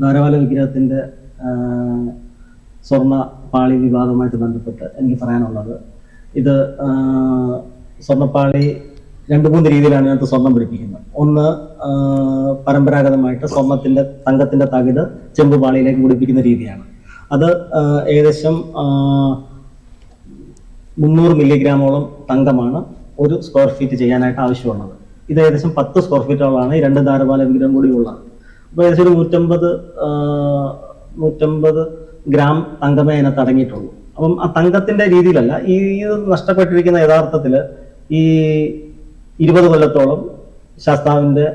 ധാരാവാല വിഗ്രഹത്തിന്റെ സ്വർണ സ്വർണ പാളി വിവാദവുമായിട്ട് ബന്ധപ്പെട്ട് എനിക്ക് പറയാനുള്ളത്. ഇത് സ്വർണപ്പാളി രണ്ട് മൂന്ന് രീതിയിലാണ് ഇതിനകത്ത് സ്വർണം പിടിപ്പിക്കുന്നത് ഒന്ന് പരമ്പരാഗതമായിട്ട് സ്വർണത്തിന്റെ തങ്കത്തിന്റെ തകിട് ചെമ്പ് പാളിയിലേക്ക് പിടിപ്പിക്കുന്ന രീതിയാണ്. അത് ഏകദേശം മുന്നൂറ് മില്ലിഗ്രാമോളം തങ്കമാണ് ഒരു സ്ക്വയർ ഫീറ്റ് ചെയ്യാനായിട്ട് ആവശ്യമുള്ളത്. ഇത് ഏകദേശം പത്ത് സ്ക്വയർ ഫീറ്റോളാണ് ഈ രണ്ട് ധാരപാല വിഗ്രഹം കൂടി ഉള്ളത് ഏകദേശം ഒരു നൂറ്റമ്പത് നൂറ്റമ്പത് ഗ്രാം തങ്കമേ അതിനകത്ത് അടങ്ങിയിട്ടുള്ളൂ അപ്പം ആ തങ്കത്തിന്റെ രീതിയിലല്ല ഈ ഇത് നഷ്ടപ്പെട്ടിരിക്കുന്ന യഥാർത്ഥത്തിൽ ഈ ഇരുപത് കൊല്ലത്തോളം ശാസ്താവിന്റെ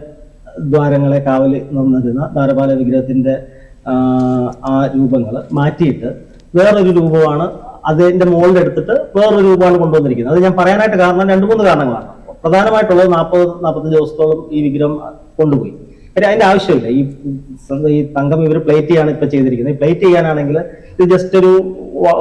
ദ്വാരങ്ങളെ കാവൽ നിന്നിരുന്ന ദ്വാരപാല വിഗ്രഹത്തിന്റെ ആ രൂപങ്ങൾ മാറ്റിയിട്ട് വേറൊരു രൂപമാണ് അതിന്റെ മുകളിൽ എടുത്തിട്ട് വേറൊരു രൂപമാണ് കൊണ്ടുവന്നിരിക്കുന്നത്. അത് ഞാൻ പറയാനായിട്ട് കാരണം രണ്ട് മൂന്ന് കാരണങ്ങളാണ്. പ്രധാനമായിട്ടുള്ളത് നാൽപ്പത് നാൽപ്പത്തഞ്ച് ദിവസത്തോളം ഈ വിഗ്രഹം കൊണ്ടുപോയി. കാര്യം അതിന്റെ ആവശ്യമില്ല. ഈ ഈ തങ്കം ഇവർ പ്ലേറ്റ് ചെയ്യാണ് ഇപ്പൊ ചെയ്തിരിക്കുന്നത്. ഈ പ്ലേറ്റ് ചെയ്യാനാണെങ്കിൽ ഇത് ജസ്റ്റ് ഒരു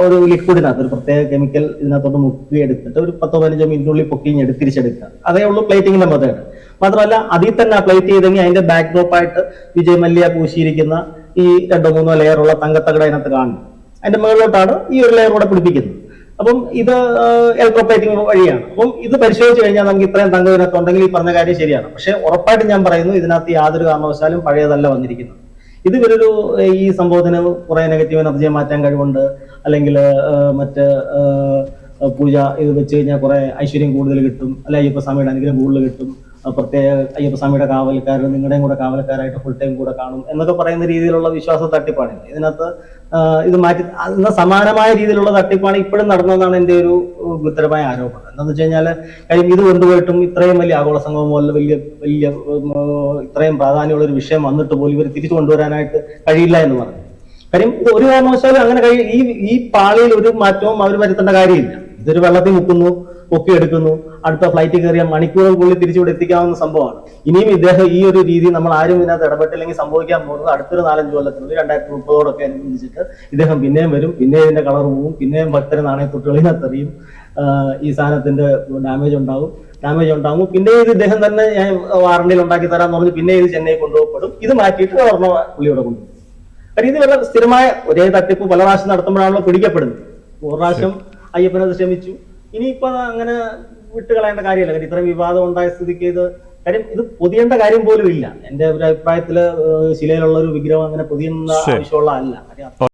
ഒരു ലിക്വിഡിനകത്ത് ഒരു പ്രത്യേക കെമിക്കൽ ഇതിനകത്തോട്ട് മുക്കി എടുത്തിട്ട് ഒരു പത്തോ പതിനഞ്ചോ മിനിറ്റിനുള്ളിൽ പൊക്കിഞ്ഞ് തിരിച്ചെടുക്കുക. അതേ ഉള്ളൂ പ്ലേറ്റിങ്ങിന്റെ മെത്തേഡ് മാത്രമല്ല അതിൽ തന്നെ പ്ലേറ്റ് ചെയ്തെങ്കിൽ അതിന്റെ ബാക്ക് ഡ്രോപ്പായിട്ട് വിജയ് മല്യ പൂശിയിരിക്കുന്ന ഈ രണ്ടോ മൂന്നോ ലെയർ ഉള്ള തങ്കത്തകട അതിനകത്ത് കാണുന്നു അതിന്റെ മുകളിലോട്ടാണ് ഈ ഒരു ലെയർ കൂടെ പിടിപ്പിക്കുന്നത്. അപ്പം ഇത് ഇലക്ട്രോപ്ലേറ്റിംഗ് വഴിയാണ്. അപ്പം ഇത് പരിശോധിച്ച് കഴിഞ്ഞാൽ നമുക്ക് ഇത്രയും തങ്കം ഇതിനകത്ത് ഉണ്ടെങ്കിൽ ഈ പറഞ്ഞ കാര്യം ശരിയാണ്. പക്ഷെ ഉറപ്പായിട്ടും ഞാൻ പറയുന്നു ഇതിനകത്ത് യാതൊരു കാരണവശാലും പഴയതല്ല വന്നിരിക്കുന്നത്. ഇത് ഇവരൊരു ഈ സംഭവത്തിന് കുറെ നെഗറ്റീവ് എനർജിയെ മാറ്റാൻ കഴിവുണ്ട്. അല്ലെങ്കിൽ മറ്റ് പൂജ ഇത് വെച്ച് കഴിഞ്ഞാൽ കുറെ ഐശ്വര്യം കൂടുതൽ കിട്ടും. അല്ലെ അയ്യപ്പസ്വാമിയുടെ അനുഗ്രഹം കൂടുതൽ കിട്ടും. പ്രത്യേക അയ്യപ്പസ്വാമിയുടെ കാവൽക്കാർ നിങ്ങളുടെയും കൂടെ കാവൽക്കാരായിട്ട് ഫുൾ ടൈം കൂടെ കാണും എന്നൊക്കെ പറയുന്ന രീതിയിലുള്ള വിശ്വാസ തട്ടിപ്പാണ് ഇതിനകത്ത് ഇത് മാറ്റി എന്നാൽ സമാനമായ രീതിയിലുള്ള തട്ടിപ്പാണ് ഇപ്പോഴും നടന്നതെന്നാണ് എന്റെ ഒരു ഗുരുതരമായ ആരോപണം. എന്താണെന്ന് വെച്ച് കഴിഞ്ഞാൽ കാര്യം ഇത് കൊണ്ടുപോയിട്ടും ഇത്രയും വലിയ ആഗോള സംഗമം പോലെ വലിയ വലിയ ഇത്രയും പ്രാധാന്യമുള്ള ഒരു വിഷയം വന്നിട്ട് പോലും ഇവർ തിരിച്ചു കൊണ്ടുവരാനായിട്ട് കഴിയില്ല എന്ന് പറഞ്ഞു. കാര്യം ഒരു കാരണവശാലും അങ്ങനെ കഴിയും ഈ ഈ പാളിയിൽ ഒരു മാറ്റവും അവർ വരുത്തേണ്ട കാര്യമില്ല. ഇതൊരു വെള്ളത്തിൽ മുക്കുന്നു പൊക്കി എടുക്കുന്നു. അടുത്ത ഫ്ലൈറ്റിൽ കയറിയ മണിക്കൂറുകൾക്കുള്ളിൽ തിരിച്ചുവിടെ എത്തിക്കാവുന്ന സംഭവമാണ്. ഇനിയും ഇദ്ദേഹം ഈ ഒരു രീതി നമ്മൾ ആരും ഇതിനകത്ത് ഇടപെട്ടില്ലെങ്കിൽ സംഭവിക്കാൻ പോകുന്നത് അടുത്തൊരു നാലഞ്ച് കൊല്ലത്തിനുള്ളിൽ രണ്ടായിരത്തി മുപ്പതോടൊക്കെ അനുബന്ധിച്ചിട്ട് ഇദ്ദേഹം പിന്നെയും വരും പിന്നെ ഇതിന്റെ കളർ പോവും പിന്നെയും ഭക്തരെ നാണയത്തൊട്ടുകളിനകത്തെറിയും ഈ സാധനത്തിന്റെ ഡാമേജ് ഉണ്ടാവും ഡാമേജ് ഉണ്ടാകും പിന്നെ ഇത് ഇദ്ദേഹം തന്നെ ഞാൻ വാറണ്ടിയിൽ ഉണ്ടാക്കി തരാന്ന് പറഞ്ഞ് പിന്നെ ഇത് ചെന്നൈ കൊണ്ടുപോകപ്പെടും. ഇത് മാറ്റിയിട്ട് ഒരെണ്ണം പുള്ളിയോടെ കൊണ്ടുപോകും കാര്യം ഇത് വളരെ സ്ഥിരമായ ഒരേ തട്ടിപ്പ് പല പ്രാവശ്യം നടത്തുമ്പോഴാണല്ലോ പിടിക്കപ്പെടുന്നത്. ഒരു പ്രാവശ്യം അയ്യപ്പനത് ശ്രമിച്ചു ഇനിയിപ്പോ അങ്ങനെ വിട്ടുകളയേണ്ട കാര്യമല്ല. കാര്യം ഇത്ര വിവാദം ഉണ്ടായ സ്ഥിതിക്ക് ഇത് കാര്യം ഇത് പൊതിയേണ്ട കാര്യം പോലും ഇല്ല. എന്റെ ഒരു അഭിപ്രായത്തിൽ ശിലയിലുള്ള ഒരു വിഗ്രഹം അങ്ങനെ പൊതിയുന്ന. ആവശ്യമുള്ള അല്ല